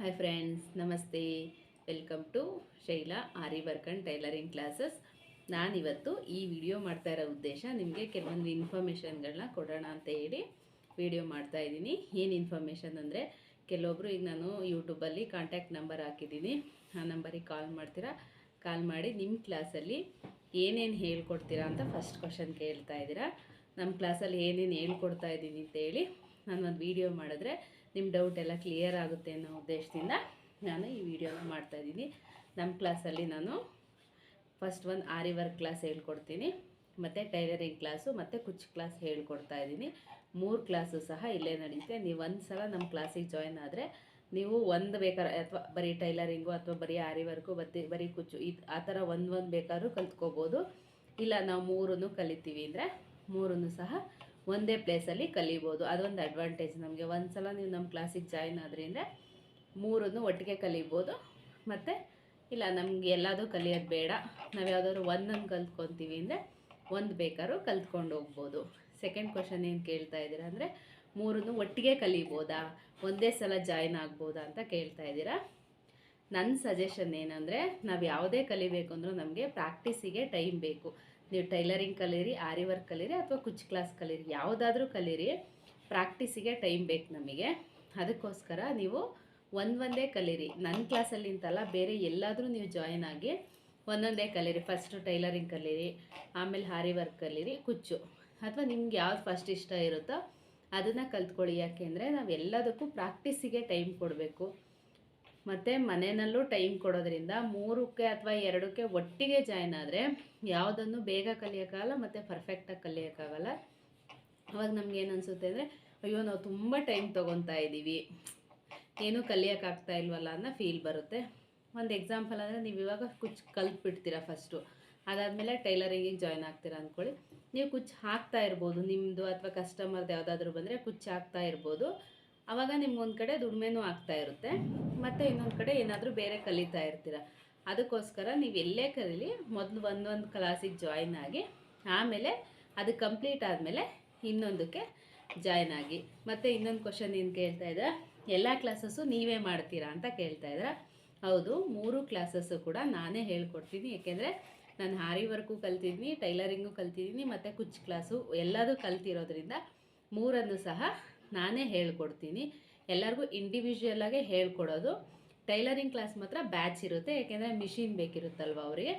Hi friends ನಮಸ್ತೆ. Welcome to Shaila aari work and tailoring classes. ನಾನಿವತ್ತು ಈ video ಮಾಡ್ತಾ ಇರೋ ಉದ್ದೇಶ ನಿಮಗೆ ಕೆಲವೊಂದು ಇನ್ಫಾರ್ಮೇಷನ್ಗಳನ್ನ ಕೊಡೋಣ ಅಂತ ಹೇಳಿ ವಿಡಿಯೋ ಮಾಡ್ತಾ ಇದ್ದೀನಿ. ಏನು ಇನ್ಫಾರ್ಮೇಷನ್ ಅಂದರೆ ಕೆಲವೊಬ್ಬರು ಈಗ ನಾನು ಯೂಟ್ಯೂಬಲ್ಲಿ ಕಾಂಟ್ಯಾಕ್ಟ್ ನಂಬರ್ ಹಾಕಿದ್ದೀನಿ. ಆ ನಂಬರಿಗೆ ಕಾಲ್ ಮಾಡ್ತೀರಾ? ಕಾಲ್ ಮಾಡಿ ನಿಮ್ಮ ಕ್ಲಾಸಲ್ಲಿ ಏನೇನು ಹೇಳ್ಕೊಡ್ತೀರಾ ಅಂತ ಫಸ್ಟ್ ಕ್ವಶನ್ ಕೇಳ್ತಾ ಇದ್ದೀರಾ. ನಮ್ಮ ಕ್ಲಾಸಲ್ಲಿ ಏನೇನು ಹೇಳ್ಕೊಡ್ತಾ ಇದ್ದೀನಿ ಅಂತೇಳಿ ನಾನು ಒಂದು ವಿಡಿಯೋ ಮಾಡಿದ್ರೆ ನಿಮ್ಮ ಡೌಟ್ ಎಲ್ಲ ಕ್ಲಿಯರ್ ಆಗುತ್ತೆ ಅನ್ನೋ ಉದ್ದೇಶದಿಂದ ನಾನು ಈ ವಿಡಿಯೋನ ಮಾಡ್ತಾಯಿದ್ದೀನಿ ನಮ್ಮ ಕ್ಲಾಸಲ್ಲಿ ನಾನು ಫಸ್ಟ್ ಒಂದು ಆರಿ ವರ್ಕ್ ಕ್ಲಾಸ್ ಹೇಳ್ಕೊಡ್ತೀನಿ, ಮತ್ತು ಟೈಲರಿಂಗ್ ಕ್ಲಾಸು ಮತ್ತು ಕುಚ್ ಕ್ಲಾಸ್ ಹೇಳ್ಕೊಡ್ತಾ ಇದ್ದೀನಿ. ಮೂರು ಕ್ಲಾಸು ಸಹ ಇಲ್ಲೇ ನಡೆಯುತ್ತೆ ನೀವು ಒಂದು ಸಲ ನಮ್ಮ ಕ್ಲಾಸಿಗೆ ಜಾಯ್ನ್ ಆದರೆ ನೀವು ಒಂದು ಬೇಕಾದ್ರೆ, ಅಥವಾ ಬರೀ ಟೈಲರಿಂಗು ಅಥವಾ ಬರೀ ಆರಿ ವರ್ಕು ಬತ್ತಿ, ಬರೀ ಕುಚ್ಚು ಈ, ಆ ಥರ ಒಂದು ಒಂದು ಬೇಕಾದ್ರೂ ಕಲ್ತ್ಕೋಬೋದು. ಇಲ್ಲ, ನಾವು ಮೂರನ್ನು ಕಲಿತೀವಿ ಅಂದರೆ ಮೂರೂ ಸಹ ಒಂದೇ ಪ್ಲೇಸಲ್ಲಿ ಕಲಿಬೋದು. ಅದೊಂದು ಅಡ್ವಾಂಟೇಜ್ ನಮಗೆ. ಒಂದು ಸಲ ನೀವು ನಮ್ಮ ಕ್ಲಾಸಿಗೆ ಜಾಯ್ನ್ ಆದ್ರಿಂದ ಮೂರನ್ನು ಒಟ್ಟಿಗೆ ಕಲಿಬೋದು. ಮತ್ತು ಇಲ್ಲ, ನಮಗೆ ಎಲ್ಲದೂ ಕಲಿಯೋದು ಬೇಡ. ನಾವು ಯಾವುದಾದ್ರು ಒಂದನ್ನು ಕಲ್ತ್ಕೊತೀವಿ ಅಂದರೆ ಒಂದು ಬೇಕಾದ್ರೂ ಕಲ್ತ್ಕೊಂಡು ಹೋಗ್ಬೋದು. ಸೆಕೆಂಡ್ ಕ್ವಶನ್ ಏನು ಕೇಳ್ತಾ ಇದ್ದೀರಾ ಅಂದರೆ ಮೂರನ್ನು ಒಟ್ಟಿಗೆ ಕಲಿಬೋದಾ? ಒಂದೇ ಸಲ ಜಾಯ್ನ್ ಆಗ್ಬೋದಾ ಅಂತ ಕೇಳ್ತಾ ಇದ್ದೀರಾ? ನನ್ನ ಸಜೆಷನ್ ಏನಂದರೆ ನಾವು ಯಾವುದೇ ಕಲಿಬೇಕು ಅಂದರೂ ನಮಗೆ ಪ್ರಾಕ್ಟೀಸಿಗೆ ಟೈಮ್ ಬೇಕು. ನೀವು ಟೈಲರಿಂಗ್ ಕಲೀರಿ ಆರಿ ವರ್ಕ್ ಕಲೀರಿ ಅಥವಾ ಕುಚ್ ಕ್ಲಾಸ್ ಕಲೀರಿ, ಯಾವುದಾದ್ರೂ ಕಲೀರಿ, ಪ್ರಾಕ್ಟೀಸಿಗೆ ಟೈಮ್ ಬೇಕು ನಮಗೆ. ಅದಕ್ಕೋಸ್ಕರ ನೀವು ಒಂದೊಂದೇ ಒಂದೇ ಕಲೀರಿ. ನನ್ನ ಕ್ಲಾಸಲ್ಲಿ ಅಂತಲ್ಲ ಬೇರೆ ಎಲ್ಲಾದರೂ ನೀವು ಜಾಯಿನ್ ಆಗಿ ಒಂದೊಂದೇ ಕಲೀರಿ. ಫಸ್ಟು ಟೈಲರಿಂಗ್ ಕಲೀರಿ, ಆಮೇಲೆ ಹಾರಿ ವರ್ಕ್ ಕಲೀರಿ, ಕುಚ್ಚು. ಅಥವಾ ನಿಮ್ಗೆ ಯಾವ್ದು ಫಸ್ಟ್ ಇಷ್ಟ ಇರುತ್ತೋ ಅದನ್ನು ಕಲ್ತ್ಕೊಳ್ಳಿ. ಯಾಕೆಂದರೆ ನಾವು ಎಲ್ಲದಕ್ಕೂ ಪ್ರಾಕ್ಟೀಸಿಗೆ ಟೈಮ್ ಕೊಡಬೇಕು. ಮತ್ತು ಮನೆಯಲ್ಲೂ ಟೈಮ್ ಕೊಡೋದ್ರಿಂದ ಮೂರಕ್ಕೆ ಅಥವಾ ಎರಡಕ್ಕೆ ಒಟ್ಟಿಗೆ ಜಾಯ್ನ್ ಆದರೆ ಯಾವುದನ್ನು ಬೇಗ ಕಲಿಯೋಕ್ಕಾಗಲ್ಲ ಮತ್ತು ಪರ್ಫೆಕ್ಟಾಗಿ ಕಲಿಯೋಕ್ಕಾಗಲ್ಲ. ಅವಾಗ ನಮ್ಗೆ ಏನು ಅನಿಸುತ್ತೆ ಅಂದರೆ, ಅಯ್ಯೋ, ನಾವು ತುಂಬ ಟೈಮ್ ತೊಗೊತಾ ಇದ್ದೀವಿ ಏನೂ ಕಲಿಯೋಕ್ಕಾಗ್ತಾ ಇಲ್ವಲ್ಲ ಅನ್ನೋ ಫೀಲ್ ಬರುತ್ತೆ. ಒಂದು ಎಕ್ಸಾಂಪಲ್ ಅಂದರೆ ನೀವು ಇವಾಗ ಕುಚ್ ಕಲ್ತ್ಬಿಡ್ತೀರಾ ಫಸ್ಟು ಅದಾದಮೇಲೆ ಟೈಲರಿಂಗಿಗೆ ಜಾಯ್ನ್ ಆಗ್ತೀರಾ ಅಂದ್ಕೊಳ್ಳಿ ನೀವು ಕುಚ್ ಹಾಕ್ತಾ ಇರ್ಬೋದು ನಿಮ್ಮದು ಅಥವಾ ಕಸ್ಟಮರ್ದು ಯಾವುದಾದ್ರೂ ಬಂದರೆ ಕುಚ್ ಹಾಕ್ತಾ ಇರ್ಬೋದು. ಆವಾಗ ನಿಮ್ಗೊಂದು ಕಡೆ ದುಡಿಮೆನೂ ಆಗ್ತಾ ಇರುತ್ತೆ. ಮತ್ತು ಇನ್ನೊಂದು ಕಡೆ ಏನಾದರೂ ಬೇರೆ ಕಲಿತಾ ಇರ್ತೀರ? ಅದಕ್ಕೋಸ್ಕರ ನೀವು ಎಲ್ಲೇ ಕಲೀಲಿ ಮೊದಲು ಒಂದೊಂದು ಕ್ಲಾಸಿಗೆ ಜಾಯ್ನ್ ಆಗಿ, ಆಮೇಲೆ ಅದು ಕಂಪ್ಲೀಟ್ ಆದಮೇಲೆ ಇನ್ನೊಂದಕ್ಕೆ ಜಾಯ್ನ್ ಆಗಿ. ಮತ್ತು ಇನ್ನೊಂದು ಕ್ವಶನ್ ಏನು ಕೇಳ್ತಾ ಇದ್ದೀರಾ ಎಲ್ಲ ಕ್ಲಾಸಸ್ಸು ನೀವೇ ಮಾಡ್ತೀರಾ ಅಂತ ಕೇಳ್ತಾ ಇದ್ದೀರಾ ಹೌದು, ಮೂರು ಕ್ಲಾಸಸ್ಸು ಕೂಡ ನಾನೇ ಹೇಳ್ಕೊಡ್ತೀನಿ. ಏಕೆಂದರೆ ನಾನು ಹಾರಿ ವರ್ಕು ಕಲ್ತಿದ್ದೀನಿ ಟೈಲರಿಂಗು ಕಲ್ತಿದ್ದೀನಿ ಮತ್ತು ಕುಚ್ ಕ್ಲಾಸು ಎಲ್ಲದೂ ಕಲ್ತಿರೋದ್ರಿಂದ ಮೂರನ್ನು ಸಹ ನಾನೇ ಹೇಳ್ಕೊಡ್ತೀನಿ. ಎಲ್ಲರಿಗೂ ಇಂಡಿವಿಜುವಲಾಗೆ ಹೇಳ್ಕೊಡೋದು. ಟೈಲರಿಂಗ್ ಕ್ಲಾಸ್ ಮಾತ್ರ ಬ್ಯಾಚ್ ಇರುತ್ತೆ, ಯಾಕೆಂದರೆ ಮಿಷಿನ್ ಬೇಕಿರುತ್ತಲ್ವ ಅವರಿಗೆ.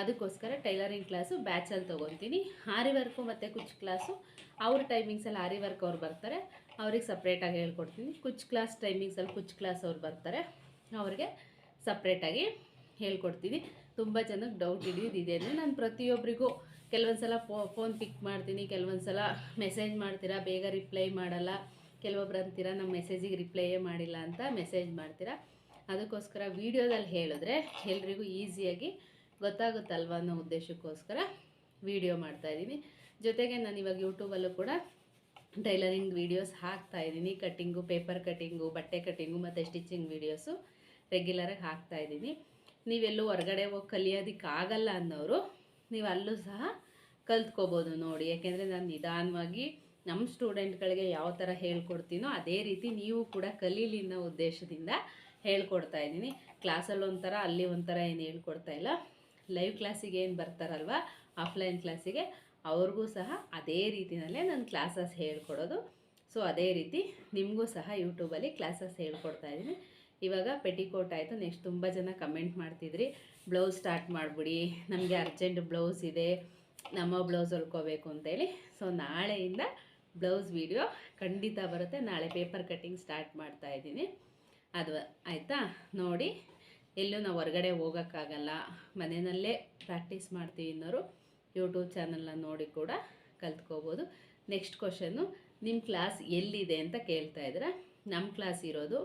ಅದಕ್ಕೋಸ್ಕರ ಟೈಲರಿಂಗ್ ಕ್ಲಾಸು ಬ್ಯಾಚಲ್ಲಿ ತೊಗೊತೀನಿ. ಆರಿ ವರ್ಕು ಮತ್ತು ಕುಚ್ ಕ್ಲಾಸು ಅವ್ರ ಟೈಮಿಂಗ್ಸಲ್ಲಿ ಆರಿ ವರ್ಕ್ ಅವ್ರು ಬರ್ತಾರೆ. ಅವ್ರಿಗೆ ಸಪ್ರೇಟಾಗಿ ಹೇಳ್ಕೊಡ್ತೀನಿ. ಕುಚ್ ಕ್ಲಾಸ್ ಟೈಮಿಂಗ್ಸಲ್ಲಿ ಕುಚ್ ಕ್ಲಾಸ್ ಅವ್ರು ಬರ್ತಾರೆ. ಅವ್ರಿಗೆ ಸಪ್ರೇಟಾಗಿ ಹೇಳ್ಕೊಡ್ತೀನಿ. ತುಂಬ ಜನಕ್ಕೆ ಡೌಟ್ ಹಿಡಿಯೋದಿದೆ ಅಂದರೆ ನಾನು ಪ್ರತಿಯೊಬ್ಬರಿಗೂ ಕೆಲವೊಂದು ಸಲ ಫೋ ಫೋನ್ ಪಿಕ್ ಮಾಡ್ತೀನಿ ಕೆಲವೊಂದು ಸಲ ಮೆಸೇಜ್ ಮಾಡ್ತೀರಾ, ಬೇಗ ರಿಪ್ಲೈ ಮಾಡಲ್ಲ, ಕೆಲವೊಬ್ರು ಅಂತೀರಾ ನಮ್ಮ ಮೆಸೇಜಿಗೆ ರಿಪ್ಲೈಯೇ ಮಾಡಿಲ್ಲ ಅಂತ ಮೆಸೇಜ್ ಮಾಡ್ತೀರಾ. ಅದಕ್ಕೋಸ್ಕರ ವೀಡಿಯೋದಲ್ಲಿ ಹೇಳಿದ್ರೆ ಎಲ್ರಿಗೂ ಈಸಿಯಾಗಿ ಗೊತ್ತಾಗುತ್ತಲ್ವ ಅನ್ನೋ ಉದ್ದೇಶಕ್ಕೋಸ್ಕರ ವೀಡಿಯೋ ಮಾಡ್ತಾಯಿದ್ದೀನಿ ಜೊತೆಗೆ ನಾನು ಇವಾಗ ಯೂಟ್ಯೂಬಲ್ಲೂ ಕೂಡ ಟೈಲರಿಂಗ್ ವೀಡಿಯೋಸ್ ಹಾಕ್ತಾ ಇದ್ದೀನಿ. ಕಟ್ಟಿಂಗು ಪೇಪರ್ ಕಟ್ಟಿಂಗು ಬಟ್ಟೆ ಕಟ್ಟಿಂಗು ಮತ್ತು ಸ್ಟಿಚಿಂಗ್ ವೀಡಿಯೋಸು ರೆಗ್ಯುಲರಾಗಿ ಹಾಕ್ತಾ ಇದ್ದೀನಿ. ನೀವೆಲ್ಲೂ ಹೊರಗಡೆ ಹೋಗಿ ಕಲಿಯೋದಕ್ಕಾಗಲ್ಲ ಅನ್ನೋರು ನೀವು ಅಲ್ಲೂ ಸಹ ಕಲ್ತ್ಕೋಬೋದು ನೋಡಿ. ಯಾಕೆಂದರೆ ನಾನು ನಿಧಾನವಾಗಿ ನಮ್ಮ ಸ್ಟೂಡೆಂಟ್ಗಳಿಗೆ ಯಾವ ಥರ ಹೇಳ್ಕೊಡ್ತೀನೋ ಅದೇ ರೀತಿ ನೀವು ಕೂಡ ಕಲೀಲಿ ಅನ್ನೋ ಉದ್ದೇಶದಿಂದ ಹೇಳ್ಕೊಡ್ತಾ ಇದ್ದೀನಿ. ಕ್ಲಾಸಲ್ಲಿ ಒಂಥರ, ಅಲ್ಲಿ ಒಂಥರ ಏನು ಹೇಳ್ಕೊಡ್ತಾ ಇಲ್ಲ. ಲೈವ್ ಕ್ಲಾಸಿಗೆ ಏನು ಬರ್ತಾರಲ್ವ, ಆಫ್ಲೈನ್ ಕ್ಲಾಸಿಗೆ, ಅವ್ರಿಗೂ ಸಹ ಅದೇ ರೀತಿಯಲ್ಲೇ ನಾನು ಕ್ಲಾಸಸ್ ಹೇಳ್ಕೊಡೋದು. ಸೊ, ಅದೇ ರೀತಿ ನಿಮಗೂ ಸಹ ಯೂಟ್ಯೂಬಲ್ಲಿ ಕ್ಲಾಸಸ್ ಹೇಳ್ಕೊಡ್ತಾ ಇದ್ದೀನಿ. ಇವಾಗ ಪೆಟಿಕೋಟ್ ಆಯಿತು, ನೆಕ್ಸ್ಟ್ ತುಂಬ ಜನ ಕಮೆಂಟ್ ಮಾಡ್ತಿದ್ರಿ. ಬ್ಲೌಸ್ ಸ್ಟಾರ್ಟ್ ಮಾಡಿಬಿಡಿ. ನಮಗೆ ಅರ್ಜೆಂಟ್ ಬ್ಲೌಸ್ ಇದೆ. ನಮ್ಮ ಬ್ಲೌಸ್ ಹೊಲ್ಕೋಬೇಕು ಅಂತೇಳಿ ಸೊ ನಾಳೆಯಿಂದ ಬ್ಲೌಸ್ ವೀಡಿಯೋ ಖಂಡಿತ ಬರುತ್ತೆ. ನಾಳೆ ಪೇಪರ್ ಕಟ್ಟಿಂಗ್ ಸ್ಟಾರ್ಟ್ ಮಾಡ್ತಾ ಇದ್ದೀನಿ. ಅದು ಆಯಿತಾ? ನೋಡಿ, ಎಲ್ಲೂ ನಾವು ಹೊರಗಡೆ ಹೋಗೋಕ್ಕಾಗಲ್ಲ. ಮನೆಯಲ್ಲೇ ಪ್ರಾಕ್ಟೀಸ್ ಮಾಡ್ತೀವಿ ಅನ್ನೋರು ಯೂಟ್ಯೂಬ್ ಚಾನಲ್ನ ನೋಡಿ ಕೂಡ ಕಲ್ತ್ಕೋಬೋದು. ನೆಕ್ಸ್ಟ್ ಕ್ವಶನ್ನು ನಿಮ್ಮ ಕ್ಲಾಸ್ ಎಲ್ಲಿದೆ ಅಂತ ಕೇಳ್ತಾ ಇದ್ದೀರಾ? ನಮ್ಮ ಕ್ಲಾಸ್ ಇರೋದು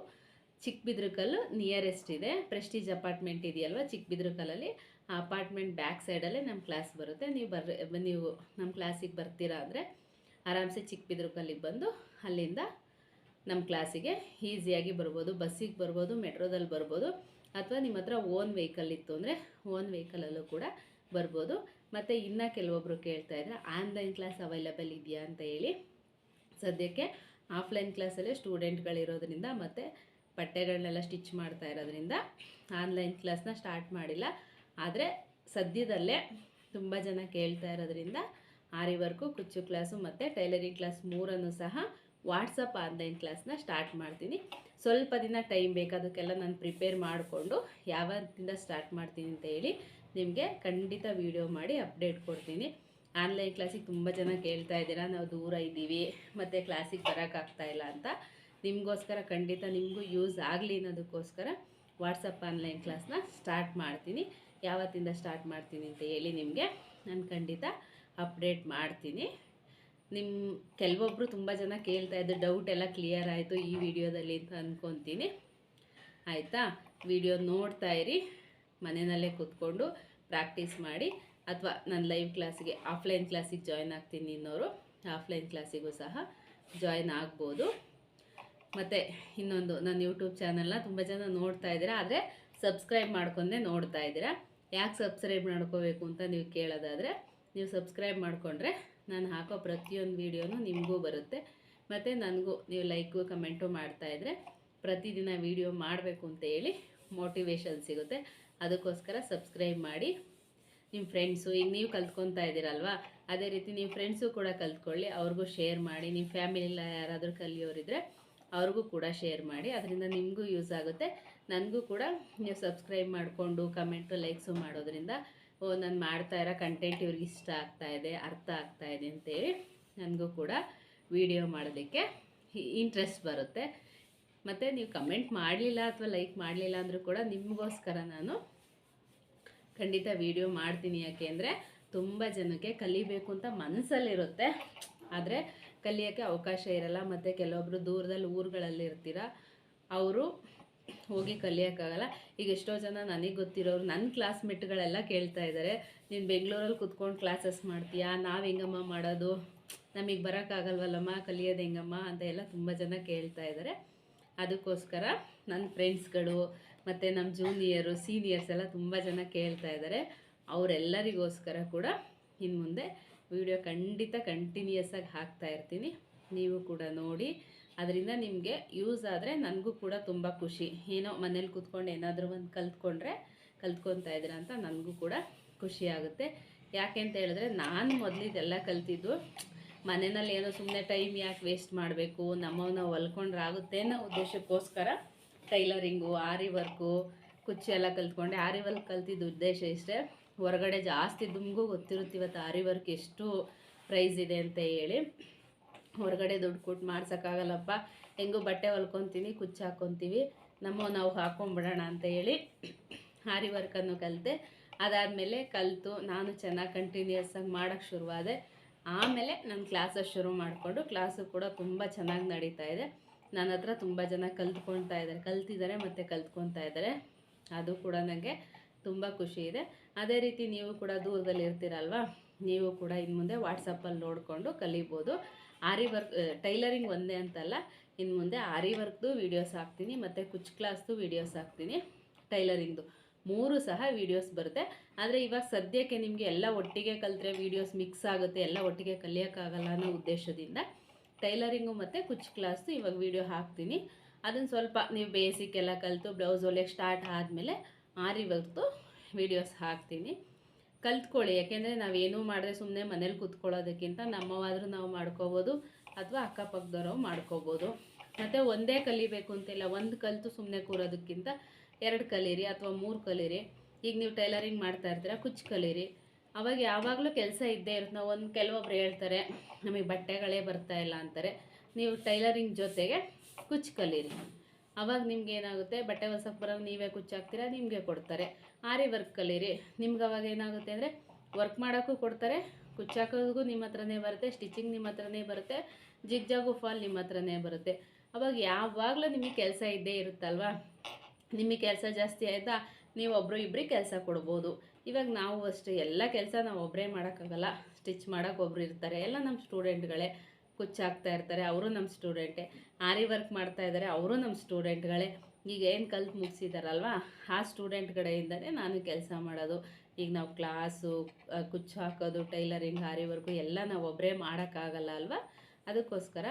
ಚಿಕ್ಕಬಿದ್ರಕಲ್ಲು ನಿಯರೆಸ್ಟ್ ಇದೆ. ಪ್ರೆಸ್ಟೀಜ್ ಅಪಾರ್ಟ್ಮೆಂಟ್ ಇದೆಯಲ್ವ? ಚಿಕ್ಕಬಿದ್ರಕಲ್ಲಲ್ಲಿ ಆ ಅಪಾರ್ಟ್ಮೆಂಟ್ ಬ್ಯಾಕ್ ಸೈಡಲ್ಲೇ ನಮ್ಮ ಕ್ಲಾಸ್ ಬರುತ್ತೆ. ನೀವು ಬರ್ರಿ ನೀವು ನಮ್ಮ ಕ್ಲಾಸಿಗೆ ಬರ್ತೀರಾ ಅಂದರೆ ಆರಾಮ್ಸೆ ಚಿಕ್ಕಬಿದ್ರಕಲ್ಲಿಗೆ ಬಂದು ಅಲ್ಲಿಂದ ನಮ್ಮ ಕ್ಲಾಸಿಗೆ ಈಸಿಯಾಗಿ ಬರ್ಬೋದು. ಬಸ್ಸಿಗೆ ಬರ್ಬೋದು ಮೆಟ್ರೋದಲ್ಲಿ ಬರ್ಬೋದು. ಅಥವಾ ನಿಮ್ಮ ಹತ್ರ ಓನ್ ವೆಹಿಕಲ್ ಇತ್ತು ಅಂದರೆ ಓನ್ ವೆಹಿಕಲಲ್ಲೂ ಕೂಡ ಬರ್ಬೋದು. ಮತ್ತು ಇನ್ನು ಕೆಲವೊಬ್ಬರು ಕೇಳ್ತಾ ಇದ್ದಾರೆ ಆನ್ಲೈನ್ ಕ್ಲಾಸ್ ಅವೈಲಬಲ್ ಇದೆಯಾ ಅಂತ ಹೇಳಿ. ಸದ್ಯಕ್ಕೆ ಆಫ್ಲೈನ್ ಕ್ಲಾಸಲ್ಲೇ ಸ್ಟೂಡೆಂಟ್ಗಳಿರೋದ್ರಿಂದ ಮತ್ತು ಬಟ್ಟೆಗಳನ್ನೆಲ್ಲ ಸ್ಟಿಚ್ ಮಾಡ್ತಾ ಇರೋದ್ರಿಂದ ಆನ್ಲೈನ್ ಕ್ಲಾಸ್ನ ಸ್ಟಾರ್ಟ್ ಮಾಡಿಲ್ಲ. ಆದರೆ ಸದ್ಯದಲ್ಲೇ ತುಂಬ ಜನ ಕೇಳ್ತಾ ಇರೋದ್ರಿಂದ ಆರಿ ವರ್ಕು ಕುಚ್ಚು ಕ್ಲಾಸು ಮತ್ತು ಟೈಲರಿಂಗ್ ಕ್ಲಾಸ್ ಮೂರನ್ನು ಸಹ ವಾಟ್ಸಪ್ ಆನ್ಲೈನ್ ಕ್ಲಾಸ್ನ ಸ್ಟಾರ್ಟ್ ಮಾಡ್ತೀನಿ. ಸ್ವಲ್ಪ ದಿನ ಟೈಮ್ ಬೇಕು, ಅದಕ್ಕೆಲ್ಲ ನಾನು ಪ್ರಿಪೇರ್ ಮಾಡಿಕೊಂಡು ಯಾವತ್ತಿಂದ ಸ್ಟಾರ್ಟ್ ಮಾಡ್ತೀನಿ ಅಂತ ಹೇಳಿ ನಿಮಗೆ ಖಂಡಿತ ವೀಡಿಯೋ ಮಾಡಿ ಅಪ್ಡೇಟ್ ಕೊಡ್ತೀನಿ. ಆನ್ಲೈನ್ ಕ್ಲಾಸಿಗೆ ತುಂಬ ಜನ ಕೇಳ್ತಾ ಇದ್ದೀರಾ, ನಾವು ದೂರ ಇದ್ದೀವಿ, ಮತ್ತು ಕ್ಲಾಸಿಗೆ ಬರೋಕ್ಕಾಗ್ತಾ ಇಲ್ಲ ಅಂತ. ನಿಮಗೋಸ್ಕರ ಖಂಡಿತ ನಿಮಗೂ ಯೂಸ್ ಆಗಲಿ ಅನ್ನೋದಕ್ಕೋಸ್ಕರ ವಾಟ್ಸಪ್ ಆನ್ಲೈನ್ ಕ್ಲಾಸ್ನ ಸ್ಟಾರ್ಟ್ ಮಾಡ್ತೀನಿ. ಯಾವತ್ತಿಂದ ಸ್ಟಾರ್ಟ್ ಮಾಡ್ತೀನಿ ಅಂತ ಹೇಳಿ ನಿಮಗೆ ನಾನು ಖಂಡಿತ ಅಪ್ಡೇಟ್ ಮಾಡ್ತೀನಿ. ನಿಮ್ಮ ಕೆಲವೊಬ್ಬರು ತುಂಬ ಜನ ಕೇಳ್ತಾ ಇದ್ದು ಡೌಟ್ ಎಲ್ಲ ಕ್ಲಿಯರ್ ಆಯಿತು ಈ ವಿಡಿಯೋದಲ್ಲಿ ಅಂತ ಅಂದ್ಕೊತೀನಿ ಆಯಿತಾ? ವಿಡಿಯೋ ನೋಡ್ತಾ ಇರಿ, ಮನೆಯಲ್ಲೇ ಕೂತ್ಕೊಂಡು ಪ್ರಾಕ್ಟೀಸ್ ಮಾಡಿ, ಅಥವಾ ನಾನು ಲೈವ್ ಕ್ಲಾಸಿಗೆ ಆಫ್ಲೈನ್ ಕ್ಲಾಸಿಗೆ ಜಾಯ್ನ್ ಆಗ್ತೀನಿ ಇನ್ನೋರು ಆಫ್ಲೈನ್ ಕ್ಲಾಸಿಗೂ ಸಹ ಜಾಯ್ನ್ ಆಗ್ಬೋದು. ಮತ್ತು ಇನ್ನೊಂದು ನನ್ನ ಯೂಟ್ಯೂಬ್ ಚಾನಲ್ನ ತುಂಬ ಜನ ನೋಡ್ತಾ ಇದ್ದೀರಾ, ಆದರೆ ಸಬ್ಸ್ಕ್ರೈಬ್ ಮಾಡ್ಕೊಂಡೇ ನೋಡ್ತಾ ಇದ್ದೀರಾ. ಯಾಕೆ ಸಬ್ಸ್ಕ್ರೈಬ್ ಮಾಡ್ಕೋಬೇಕು ಅಂತ ನೀವು ಕೇಳೋದಾದರೆ, ನೀವು ಸಬ್ಸ್ಕ್ರೈಬ್ ಮಾಡಿಕೊಂಡ್ರೆ ನಾನು ಹಾಕೋ ಪ್ರತಿಯೊಂದು ವೀಡಿಯೋನು ನಿಮಗೂ ಬರುತ್ತೆ. ಮತ್ತು ನನಗೂ ನೀವು ಲೈಕು ಕಮೆಂಟು ಮಾಡ್ತಾಯಿದ್ರೆ ಪ್ರತಿದಿನ ವೀಡಿಯೋ ಮಾಡಬೇಕು ಅಂತ ಹೇಳಿ ಮೋಟಿವೇಶನ್ ಸಿಗುತ್ತೆ. ಅದಕ್ಕೋಸ್ಕರ ಸಬ್ಸ್ಕ್ರೈಬ್ ಮಾಡಿ. ನಿಮ್ಮ ಫ್ರೆಂಡ್ಸು ಈಗ ನೀವು ಕಲ್ತ್ಕೊತಾ ಇದ್ದೀರಲ್ವಾ? ಅದೇ ರೀತಿ ನಿಮ್ಮ ಫ್ರೆಂಡ್ಸು ಕೂಡ ಕಲ್ತ್ಕೊಳ್ಳಿ, ಅವ್ರಿಗೂ ಶೇರ್ ಮಾಡಿ. ನಿಮ್ಮ ಫ್ಯಾಮಿಲಿಲ್ಲ ಯಾರಾದರೂ ಕಲಿಯೋರಿದ್ರೆ ಅವ್ರಿಗೂ ಕೂಡ ಶೇರ್ ಮಾಡಿ, ಅದರಿಂದ ನಿಮಗೂ ಯೂಸ್ ಆಗುತ್ತೆ. ನನಗೂ ಕೂಡ ನೀವು ಸಬ್ಸ್ಕ್ರೈಬ್ ಮಾಡಿಕೊಂಡು ಕಮೆಂಟು ಲೈಕ್ಸು ಮಾಡೋದ್ರಿಂದ, ಓ, ನಾನು ಮಾಡ್ತಾ ಇರೋ ಕಂಟೆಂಟ್ ಇವ್ರಿಗೆ ಇಷ್ಟ ಆಗ್ತಾ ಇದೆ, ಅರ್ಥ ಆಗ್ತಾ ಇದೆ ಅಂತೇಳಿ ನನಗೂ ಕೂಡ ವಿಡಿಯೋ ಮಾಡೋದಕ್ಕೆ ಇಂಟ್ರೆಸ್ಟ್ ಬರುತ್ತೆ. ಮತ್ತು ನೀವು ಕಮೆಂಟ್ ಮಾಡಲಿಲ್ಲ ಅಥವಾ ಲೈಕ್ ಮಾಡಲಿಲ್ಲ ಅಂದರೂ ಕೂಡ ನಿಮಗೋಸ್ಕರ ನಾನು ಖಂಡಿತ ವಿಡಿಯೋ ಮಾಡ್ತೀನಿ ಯಾಕೆ ಅಂದರೆ ತುಂಬ ಜನಕ್ಕೆ ಕಲಿಬೇಕು ಅಂತ ಮನಸ್ಸಲ್ಲಿರುತ್ತೆ ಆದರೆ ಕಲಿಯೋಕ್ಕೆ ಅವಕಾಶ ಇರಲ್ಲ. ಮತ್ತು ಕೆಲವೊಬ್ಬರು ದೂರದಲ್ಲಿ ಊರುಗಳಲ್ಲಿ ಇರ್ತೀರ, ಅವರು ಹೋಗಿ ಕಲಿಯೋಕ್ಕಾಗಲ್ಲ. ಈಗ ಎಷ್ಟೋ ಜನ ನನಗೆ ಗೊತ್ತಿರೋರು ನನ್ನ ಕ್ಲಾಸ್ಮೇಟ್ಗಳೆಲ್ಲ ಕೇಳ್ತಾ ಇದ್ದಾರೆ ನೀನು ಬೆಂಗಳೂರಲ್ಲಿ ಕುತ್ಕೊಂಡು ಕ್ಲಾಸಸ್ ಮಾಡ್ತೀಯಾ? ನಾವು ಹೆಂಗಮ್ಮ ಮಾಡೋದು? ನಮಗೆ ಬರೋಕ್ಕಾಗಲ್ವಲ್ಲಮ್ಮ? ಕಲಿಯೋದು ಹೆಂಗಮ್ಮ? ಅಂತ ಎಲ್ಲ ತುಂಬ ಜನ ಕೇಳ್ತಾ ಇದ್ದಾರೆ ಅದಕ್ಕೋಸ್ಕರ ನನ್ನ ಫ್ರೆಂಡ್ಸ್ಗಳು ಮತ್ತು ನಮ್ಮ ಜೂನಿಯರು ಸೀನಿಯರ್ಸ್ ಎಲ್ಲ ತುಂಬ ಜನ ಕೇಳ್ತಾ ಇದ್ದಾರೆ ಅವರೆಲ್ಲರಿಗೋಸ್ಕರ ಕೂಡ ಇನ್ನು ಮುಂದೆ ವಿಡಿಯೋ ಖಂಡಿತ ಕಂಟಿನ್ಯೂಸ್ ಆಗಿ ಹಾಕ್ತಾ ಇರ್ತೀನಿ. ನೀವು ಕೂಡ ನೋಡಿ. ಅದರಿಂದ ನಿಮಗೆ ಯೂಸ್ ಆದರೆ ನನಗೂ ಕೂಡ ತುಂಬ ಖುಷಿ. ಏನೋ ಮನೇಲಿ ಕೂತ್ಕೊಂಡು ಏನಾದರೂ ಒಂದು ಕಲ್ತ್ಕೊಂಡ್ರೆ ಕಲ್ತ್ಕೊತಾ ಇದ್ದೀರ ಅಂತ ನನಗೂ ಕೂಡ ಖುಷಿ ಆಗುತ್ತೆ. ಯಾಕೆ ಅಂತ ಹೇಳಿದ್ರೆ ನಾನು ಮೊದಲಿದೆಲ್ಲ ಕಲ್ತಿದ್ದು ಮನೆಯಲ್ಲಿ ಏನೋ ಸುಮ್ಮನೆ ಟೈಮ್ ಯಾಕೆ ವೇಸ್ಟ್ ಮಾಡಬೇಕು ನಮ್ಮವನ್ನ ಹೊಲ್ಕೊಂಡ್ರೆ ಆಗುತ್ತೆ ಅನ್ನೋ ಉದ್ದೇಶಕ್ಕೋಸ್ಕರ ಟೈಲರಿಂಗು ಆರಿ ವರ್ಕು ಕುಚ್ಚಿ ಎಲ್ಲ ಕಲ್ತ್ಕೊಂಡೆ. ಆರಿ ವರ್ಕ್ ಕಲ್ತಿದ್ದು ಉದ್ದೇಶ ಇಷ್ಟೇ. ಹೊರಗಡೆ ಜಾಸ್ತಿ ದುಮ್ಗೂ ಗೊತ್ತಿರುತ್ತೆ ಇವತ್ತು ಆರಿ ವರ್ಕ್ ಎಷ್ಟು ಪ್ರೈಸ್ ಇದೆ ಅಂತ ಹೇಳಿ. ಹೊರಗಡೆ ದುಡ್ಡು ಕೊಟ್ಟು ಮಾಡ್ಸೋಕ್ಕಾಗಲ್ಲಪ್ಪ. ಹೆಂಗೂ ಬಟ್ಟೆ ಹೊಲ್ಕೊತೀವಿ ಕುಚ್ಚು ಹಾಕ್ಕೊತೀವಿ ನಮ್ಮ ನಾವು ಹಾಕೊಂಬಿಡೋಣ ಅಂತ ಹೇಳಿ ಆರಿ ವರ್ಕನ್ನು ಕಲಿತೆ. ಅದಾದಮೇಲೆ ಕಲಿತು, ನಾನು ಚೆನ್ನಾಗಿ ಕಂಟಿನ್ಯೂಸ್ ಆಗಿ ಮಾಡೋಕ್ಕೆ ಶುರುವಾದೆ. ಆಮೇಲೆ ನನ್ನ ಕ್ಲಾಸಸ್ ಶುರು ಮಾಡಿಕೊಂಡು ಕ್ಲಾಸು ಕೂಡ ತುಂಬ ಚೆನ್ನಾಗಿ ನಡೀತಾ ಇದೆ. ನನ್ನ ಹತ್ರ ತುಂಬ ಜನ ಕಲ್ತ್ಕೊಳ್ತಾ ಇದ್ದಾರೆ. ಕಲ್ತಿದ್ದಾರೆ ಮತ್ತು ಕಲ್ತ್ಕೊತಾ ಇದ್ದಾರೆ. ಅದು ಕೂಡ ನನಗೆ ತುಂಬ ಖುಷಿ ಇದೆ. ಅದೇ ರೀತಿ ನೀವು ಕೂಡ ದೂರದಲ್ಲಿ ಇರ್ತೀರಲ್ವ ನೀವು ಕೂಡ ಇನ್ನು ಮುಂದೆ ವಾಟ್ಸಪ್ಪಲ್ಲಿ ನೋಡಿಕೊಂಡು ಕಲಿಬೋದು. ಆರಿ ವರ್ಕ್ ಟೈಲರಿಂಗ್ ಒಂದೇ ಅಂತಲ್ಲ ಇನ್ನು ಮುಂದೆ ಆರಿ ವರ್ಕ್ದು ವೀಡಿಯೋಸ್ ಹಾಕ್ತೀನಿ, ಮತ್ತು ಕುಚ್ ಕ್ಲಾಸ್ದು ವೀಡಿಯೋಸ್ ಹಾಕ್ತೀನಿ, ಟೈಲರಿಂಗ್ದು. ಮೂರು ಸಹ ವೀಡಿಯೋಸ್ ಬರುತ್ತೆ. ಆದರೆ ಇವಾಗ ಸದ್ಯಕ್ಕೆ ನಿಮಗೆ ಎಲ್ಲ ಒಟ್ಟಿಗೆ ಕಲಿತ್ರೆ ವೀಡಿಯೋಸ್ ಮಿಕ್ಸ್ ಆಗುತ್ತೆ, ಎಲ್ಲ ಒಟ್ಟಿಗೆ ಕಲಿಯೋಕ್ಕಾಗಲ್ಲ ಅನ್ನೋ ಉದ್ದೇಶದಿಂದ ಟೈಲರಿಂಗು ಮತ್ತು ಕುಚ್ ಕ್ಲಾಸ್ದು ಇವಾಗ ವೀಡಿಯೋ ಹಾಕ್ತೀನಿ. ಅದನ್ನು ಸ್ವಲ್ಪ ನೀವು ಬೇಸಿಕ್ ಎಲ್ಲ ಕಲಿತು ಬ್ಲೌಸ್ ಹೊಲಿಯೋಕ್ಕೆ ಸ್ಟಾರ್ಟ್ ಆದಮೇಲೆ ಆರಿ ವರ್ಕ್ದು ವೀಡಿಯೋಸ್ ಹಾಕ್ತೀನಿ. ಕಲ್ತ್ಕೊಳ್ಳಿ, ಯಾಕೆಂದರೆ ನಾವೇನೂ ಮಾಡಿದ್ರೆ ಸುಮ್ಮನೆ ಮನೇಲಿ ಕೂತ್ಕೊಳ್ಳೋದಕ್ಕಿಂತ ನಮ್ಮವಾದರೂ ನಾವು ಮಾಡ್ಕೋಬೋದು, ಅಥವಾ ಅಕ್ಕಪಕ್ಕದವರು ಮಾಡ್ಕೋಬೋದು. ಮತ್ತು ಒಂದೇ ಕಲಿಬೇಕು ಅಂತಿಲ್ಲ, ಒಂದು ಕಲಿತು ಸುಮ್ಮನೆ ಕೂರೋದಕ್ಕಿಂತ ಎರಡು ಕಲೀರಿ ಅಥವಾ ಮೂರು ಕಲೀರಿ. ಈಗ ನೀವು ಟೈಲರಿಂಗ್ ಮಾಡ್ತಾ ಇರ್ತೀರ ಕುಚ್ಚು ಕಲೀರಿ. ಅವಾಗ ಯಾವಾಗಲೂ ಕೆಲಸ ಇದ್ದೇ ಇರುತ್ತೆ ನಾವು ಒಂದು ಕೆಲವೊಬ್ರು ಹೇಳ್ತಾರೆ, ನಮಗೆ ಬಟ್ಟೆಗಳೇ ಬರ್ತಾ ಇಲ್ಲ ಅಂತಾರೆ. ನೀವು ಟೈಲರಿಂಗ್ ಜೊತೆಗೆ ಕುಚ್ಚು ಕಲೀರಿ. ಅವಾಗ ನಿಮ್ಗೆ ಏನಾಗುತ್ತೆ? ಬಟ್ಟೆ ಹೊಸಕ್ಕೆ ಬರೋ ನೀವೇ ಕುಚ್ಚಾಕ್ತೀರಾ? ನಿಮಗೆ ಕೊಡ್ತಾರೆ. ಆರಿ ವರ್ಕ್ ಕಲೀರಿ ನಿಮ್ಗೆ ಅವಾಗ ಏನಾಗುತ್ತೆ ಅಂದರೆ ವರ್ಕ್ ಮಾಡೋಕ್ಕೂ ಕೊಡ್ತಾರೆ, ಕುಚ್ಚಾಕೋದಕ್ಕೂ ನಿಮ್ಮ ಹತ್ರನೇ ಬರುತ್ತೆ ಸ್ಟಿಚಿಂಗ್ ನಿಮ್ಮ ಹತ್ರನೇ ಬರುತ್ತೆ, ಜಿಗ್ ಜಾಗು ಫಾಲ್ ನಿಮ್ಮ ಹತ್ರನೇ ಬರುತ್ತೆ. ಅವಾಗ ಯಾವಾಗಲೂ ನಿಮಗೆ ಕೆಲಸ ಇದ್ದೇ ಇರುತ್ತಲ್ವಾ? ನಿಮಗೆ ಕೆಲಸ ಜಾಸ್ತಿ ಆಯಿತಾ? ನೀವು ಒಬ್ಬರು ಇಬ್ಬರಿಗೆ ಕೆಲಸ ಕೊಡ್ಬೋದು. ಇವಾಗ ನಾವು ಅಷ್ಟೇ, ಎಲ್ಲ ಕೆಲಸ ನಾವು ಒಬ್ಬರೇ ಮಾಡೋಕ್ಕಾಗಲ್ಲ. ಸ್ಟಿಚ್ ಮಾಡೋಕ್ಕೆ ಒಬ್ರು ಇರ್ತಾರೆ. ಎಲ್ಲ ನಮ್ಮ ಸ್ಟೂಡೆಂಟ್ಗಳೇ ಕುಚ್ಚಾಕ್ತಾ ಇರ್ತಾರೆ, ಅವರು ನಮ್ಮ ಸ್ಟೂಡೆಂಟೇ ಆರಿ ವರ್ಕ್ ಮಾಡ್ತಾ ಇದ್ದಾರೆ ಅವರು ನಮ್ಮ ಸ್ಟೂಡೆಂಟ್ಗಳೇ ಈಗ ಏನು ಕಲ್ತು ಮುಗಿಸಿದಾರಲ್ವಾ? ಆ ಸ್ಟೂಡೆಂಟ್ ಕಡೆಯಿಂದನೇ ನಾನು ಕೆಲಸ ಮಾಡೋದು. ಈಗ ನಾವು ಕ್ಲಾಸು ಕುಚ್ಚು ಹಾಕೋದು ಟೈಲರಿಂಗ್ ಆರಿ ವರ್ಕು ಎಲ್ಲ ನಾವು ಒಬ್ಬರೇ ಮಾಡೋಕ್ಕಾಗಲ್ಲ ಅಲ್ವಾ? ಅದಕ್ಕೋಸ್ಕರ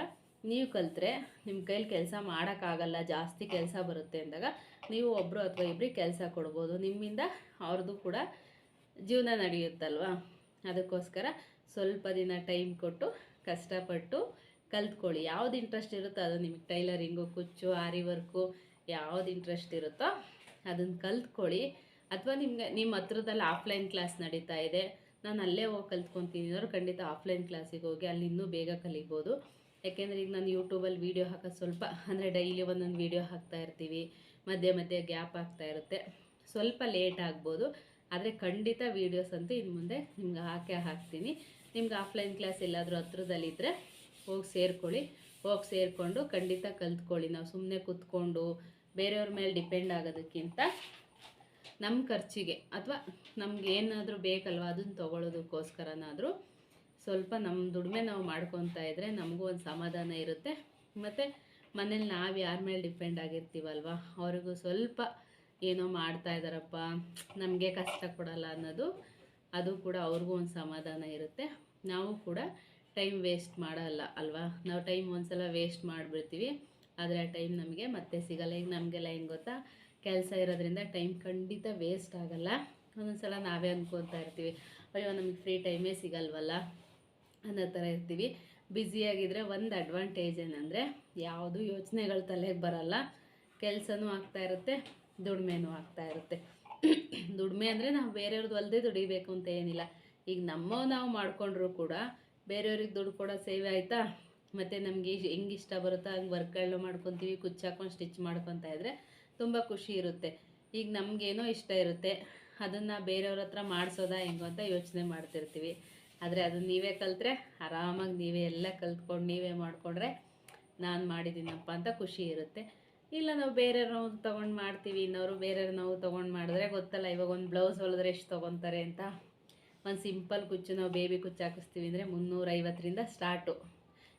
ನೀವು ಕಲಿತ್ರೆ ನಿಮ್ಮ ಕೈಲಿ ಕೆಲಸ ಮಾಡೋಕ್ಕಾಗಲ್ಲ, ಜಾಸ್ತಿ ಕೆಲಸ ಬರುತ್ತೆ ಅಂದಾಗ ನೀವು ಒಬ್ಬರು ಅಥವಾ ಇಬ್ಬರಿಗೆ ಕೆಲಸ ಕೊಡ್ಬೋದು. ನಿಮ್ಮಿಂದ ಅವ್ರದ್ದು ಕೂಡ ಜೀವನ ನಡೆಯುತ್ತಲ್ವ? ಅದಕ್ಕೋಸ್ಕರ ಸ್ವಲ್ಪ ದಿನ ಟೈಮ್ ಕೊಟ್ಟು ಕಷ್ಟಪಟ್ಟು ಕಲ್ತ್ಕೊಳ್ಳಿ. ಯಾವ್ದು ಇಂಟ್ರೆಸ್ಟ್ ಇರುತ್ತೋ ಅದು ನಿಮಗೆ ಟೈಲರಿಂಗು, ಕುಚ್ಚು ಆರಿ ವರ್ಕು ಯಾವ್ದು ಇಂಟ್ರೆಸ್ಟ್ ಇರುತ್ತೋ ಅದನ್ನು ಕಲ್ತ್ಕೊಳ್ಳಿ. ಅಥವಾ ನಿಮ್ಗೆ, ನಿಮ್ಮ ಹತ್ರದಲ್ಲಿ ಆಫ್ಲೈನ್ ಕ್ಲಾಸ್ ನಡೀತಾ ಇದೆ. ನಾನು ಅಲ್ಲೇ ಹೋಗಿ ಕಲ್ತ್ಕೊತೀನಿ ಅನ್ನೋರು ಖಂಡಿತ ಆಫ್ಲೈನ್ ಕ್ಲಾಸಿಗೆ ಹೋಗಿ ಅಲ್ಲಿ ಇನ್ನೂ ಬೇಗ ಕಲಿಬೋದು. ಯಾಕೆಂದರೆ ಈಗ ನಾನು ಯೂಟ್ಯೂಬಲ್ಲಿ ವೀಡಿಯೋ ಹಾಕೋದು ಸ್ವಲ್ಪ, ಅಂದರೆ ಡೈಲಿ ಒಂದೊಂದು ವೀಡಿಯೋ ಹಾಕ್ತಾ ಇರ್ತೀವಿ. ಮಧ್ಯೆ ಮಧ್ಯೆ ಗ್ಯಾಪ್ ಆಗ್ತಾ ಇರುತ್ತೆ. ಸ್ವಲ್ಪ ಲೇಟ್ ಆಗ್ಬೋದು. ಆದರೆ ಖಂಡಿತ ವೀಡಿಯೋಸ್ ಅಂತೂ ಇನ್ನು ಮುಂದೆ ನಿಮ್ಗೆ ಹಾಕೇ ಹಾಕ್ತೀನಿ. ನಿಮ್ಗೆ ಆಫ್ಲೈನ್ ಕ್ಲಾಸ್ ಎಲ್ಲಾದರೂ ಹತ್ರದಲ್ಲಿದ್ದರೆ ಹೋಗಿ ಸೇರ್ಕೊಳ್ಳಿ. ಹೋಗಿ ಸೇರಿಕೊಂಡು ಖಂಡಿತ ಕಲ್ತ್ಕೊಳ್ಳಿ. ನಾವು ಸುಮ್ಮನೆ ಕೂತ್ಕೊಂಡು ಬೇರೆಯವ್ರ ಮೇಲೆ ಡಿಪೆಂಡ್ ಆಗೋದಕ್ಕಿಂತ ನಮ್ಮ ಖರ್ಚಿಗೆ ಅಥವಾ ನಮ್ಗೆ ಏನಾದರೂ ಬೇಕಲ್ವ ಅದನ್ನು ತೊಗೊಳೋದಕ್ಕೋಸ್ಕರನಾದರೂ ಸ್ವಲ್ಪ ನಮ್ಮ ದುಡಿಮೆ ನಾವು ಮಾಡ್ಕೊತಾ ಇದ್ದರೆ ನಮಗೂ ಒಂದು ಸಮಾಧಾನ ಇರುತ್ತೆ. ಮತ್ತು ಮನೇಲಿ ನಾವು ಯಾರ ಮೇಲೆ ಡಿಪೆಂಡ್ ಆಗಿರ್ತೀವಲ್ವ? ಅವ್ರಿಗೂ ಸ್ವಲ್ಪ ಏನೋ ಮಾಡ್ತಾ ಇದ್ದಾರಪ್ಪ ನಮಗೆ ಕಷ್ಟ ಕೊಡಲ್ಲ ಅನ್ನೋದು ಅದು ಕೂಡ ಅವ್ರಿಗೂ ಒಂದು ಸಮಾಧಾನ ಇರುತ್ತೆ. ನಾವು ಕೂಡ ಟೈಮ್ ವೇಸ್ಟ್ ಮಾಡಲ್ಲ ಅಲ್ವಾ? ನಾವು ಟೈಮ್ ಒಂದ್ಸಲ ವೇಸ್ಟ್ ಮಾಡಿಬಿಡ್ತೀವಿ. ಆದರೆ ಆ ಟೈಮ್ ನಮಗೆ ಮತ್ತೆ ಸಿಗಲ್ಲ. ಈಗ ನಮಗೆಲ್ಲ ಹೆಂಗೆ ಗೊತ್ತಾ? ಕೆಲಸ ಇರೋದ್ರಿಂದ ಟೈಮ್ ಖಂಡಿತ ವೇಸ್ಟ್ ಆಗಲ್ಲ. ಒಂದೊಂದು ಸಲ ನಾವೇ ಅಂದ್ಕೊತಾ ಇರ್ತೀವಿ. ಅಯ್ಯೋ, ನಮಗೆ ಫ್ರೀ ಟೈಮೇ ಸಿಗಲ್ವಲ್ಲ? ಅನ್ನೋ ಥರ ಇರ್ತೀವಿ. ಬ್ಯುಸಿಯಾಗಿದ್ದರೆ ಒಂದು ಅಡ್ವಾಂಟೇಜ್ ಏನಂದರೆ ಯಾವುದು ಯೋಚನೆಗಳು ತಲೆಗೆ ಬರಲ್ಲ. ಕೆಲಸನೂ ಆಗ್ತಾ ಇರುತ್ತೆ, ದುಡಿಮೆನೂ ಆಗ್ತಾ ಇರುತ್ತೆ. ದುಡಿಮೆ ಅಂದರೆ ನಾವು ಬೇರೆಯವ್ರದ್ದು ಅಲ್ಲದೆ ದುಡಿಬೇಕು ಅಂತ ಏನಿಲ್ಲ. ಈಗ ನಮ್ಮ ನಾವು ಮಾಡಿಕೊಂಡ್ರು ಕೂಡ ಬೇರೆಯವ್ರಿಗೆ ದುಡ್ಡು ಕೊಡೋ ಸೇವೆ ಆಯಿತಾ? ಮತ್ತು ನಮಗೆ ಹೆಂಗೆ ಇಷ್ಟ ಬರುತ್ತೋ ಹಂಗೆ ವರ್ಕ್ಗಳನ್ನ ಮಾಡ್ಕೊತೀವಿ, ಕುಚ್ಚಾಕೊಂಡು ಸ್ಟಿಚ್ ಮಾಡ್ಕೊತಾ ಇದ್ದರೆ ತುಂಬ ಖುಷಿ ಇರುತ್ತೆ. ಈಗ ನಮಗೇನೋ ಇಷ್ಟ ಇರುತ್ತೆ, ಅದನ್ನು ಬೇರೆಯವ್ರ ಹತ್ರ ಮಾಡಿಸೋದಾ ಹೆಂಗೋ ಅಂತ ಯೋಚನೆ ಮಾಡ್ತಿರ್ತೀವಿ. ಆದರೆ ಅದನ್ನು ನೀವೇ ಕಲಿತ್ರೆ ಆರಾಮಾಗಿ ನೀವೇ ಎಲ್ಲ ಕಲ್ತ್ಕೊಂಡು ನೀವೇ ಮಾಡಿಕೊಂಡ್ರೆ ನಾನು ಮಾಡಿದ್ದೀನಪ್ಪ ಅಂತ ಖುಷಿ ಇರುತ್ತೆ. ಇಲ್ಲ, ನಾವು ಬೇರೆಯವ್ರು ತೊಗೊಂಡು ಮಾಡ್ತೀವಿ, ಇನ್ನವರು ಬೇರೆಯವ್ರು ನೋವು ತೊಗೊಂಡು ಮಾಡಿದ್ರೆ ಗೊತ್ತಲ್ಲ, ಇವಾಗ ಒಂದು ಬ್ಲೌಸ್ ಹೊಲಿದ್ರೆ ಎಷ್ಟು ತೊಗೊತಾರೆ ಅಂತ. ಒಂದು ಸಿಂಪಲ್ ಕುಚ್ಚು ನಾವು ಬೇಬಿ ಕುಚ್ಚು ಹಾಕಿಸ್ತೀವಿ ಅಂದರೆ ಮುನ್ನೂರೈವತ್ತರಿಂದ ಸ್ಟಾರ್ಟು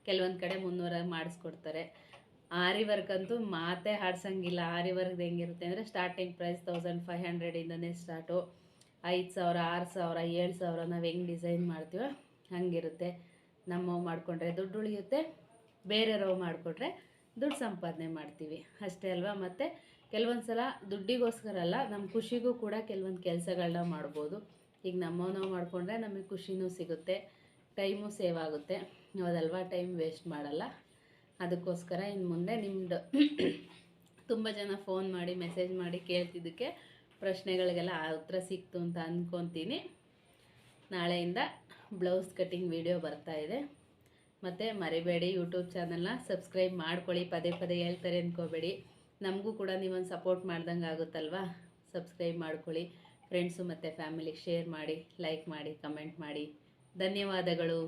ಕೆಲವೊಂದು ಕಡೆ ಮುನ್ನೂರ ಮಾಡಿಸ್ಕೊಡ್ತಾರೆ. ಆರಿ ವರ್ಕ್ ಅಂತೂ ಮಾತೇ ಆಡ್ಸಂಗಿಲ್ಲ. ಆರಿ ವರ್ಕ್ ಹೆಂಗಿರುತ್ತೆ ಅಂದರೆ ಸ್ಟಾರ್ಟಿಂಗ್ ಪ್ರೈಸ್ ತೌಸಂಡ್ ಫೈವ್ ಹಂಡ್ರೆಡಿಂದನೇ ಸ್ಟಾರ್ಟು ಐದು ಸಾವಿರ, ಆರು ಸಾವಿರ, ಏಳು ಸಾವಿರ ನಾವು ಹೆಂಗೆ ಡಿಸೈನ್ ಮಾಡ್ತೀವೋ ಹಂಗಿರುತ್ತೆ. ನಮ್ಮವು ಮಾಡಿಕೊಂಡ್ರೆ ದುಡ್ಡು ಉಳಿಯುತ್ತೆ, ಬೇರೆಯವ್ರವು ಮಾಡಿಕೊಟ್ರೆ ದುಡ್ಡು ಸಂಪಾದನೆ ಮಾಡ್ತೀವಿ. ಅಷ್ಟೇ ಅಲ್ವಾ? ಮತ್ತು ಕೆಲವೊಂದು ಸಲ ದುಡ್ಡಿಗೋಸ್ಕರ ಅಲ್ಲ ನಮ್ಮ ಖುಷಿಗೂ ಕೂಡ ಕೆಲವೊಂದು ಕೆಲಸಗಳನ್ನ ಮಾಡ್ಬೋದು. ಈಗ ನಮ್ಮವನೋ ಮಾಡಿಕೊಂಡ್ರೆ ನಮಗೆ ಖುಷಿನೂ ಸಿಗುತ್ತೆ, ಟೈಮು ಸೇವ್ ಆಗುತ್ತೆ. ಹೌದಲ್ವಾ ಟೈಮ್ ವೇಸ್ಟ್ ಮಾಡಲ್ಲ? ಅದಕ್ಕೋಸ್ಕರ ಇನ್ನು ಮುಂದೆ ನಿಮ್ಮದು ತುಂಬ ಜನ ಫೋನ್ ಮಾಡಿ, ಮೆಸೇಜ್ ಮಾಡಿ ಕೇಳ್ತಿದ್ದಕ್ಕೆ ಪ್ರಶ್ನೆಗಳಿಗೆಲ್ಲ ಆ ಉತ್ತರ ಸಿಕ್ತು ಅಂತ ಅಂದ್ಕೊತೀನಿ ನಾಳೆಯಿಂದ ಬ್ಲೌಸ್ ಕಟ್ಟಿಂಗ್ ವಿಡಿಯೋ ಬರ್ತಾ ಇದೆ. ಮತ್ತು ಮರಿಬೇಡಿ ಯೂಟ್ಯೂಬ್ ಚಾನಲ್ನ ಸಬ್ಸ್ಕ್ರೈಬ್ ಮಾಡ್ಕೊಳ್ಳಿ, ಪದೇ ಪದೇ ಹೇಳ್ತಾರೆ ಅಂದ್ಕೋಬೇಡಿ ನಮಗೂ ಕೂಡ ನೀವೊಂದು ಸಪೋರ್ಟ್ ಮಾಡ್ದಂಗೆ ಆಗುತ್ತಲ್ವಾ? ಸಬ್ಸ್ಕ್ರೈಬ್ ಮಾಡ್ಕೊಳ್ಳಿ. ಫ್ರೆಂಡ್ಸು ಮತ್ತು ಫ್ಯಾಮಿಲಿಗೆ ಶೇರ್ ಮಾಡಿ ಲೈಕ್ ಮಾಡಿ ಕಮೆಂಟ್ ಮಾಡಿ. ಧನ್ಯವಾದಗಳು.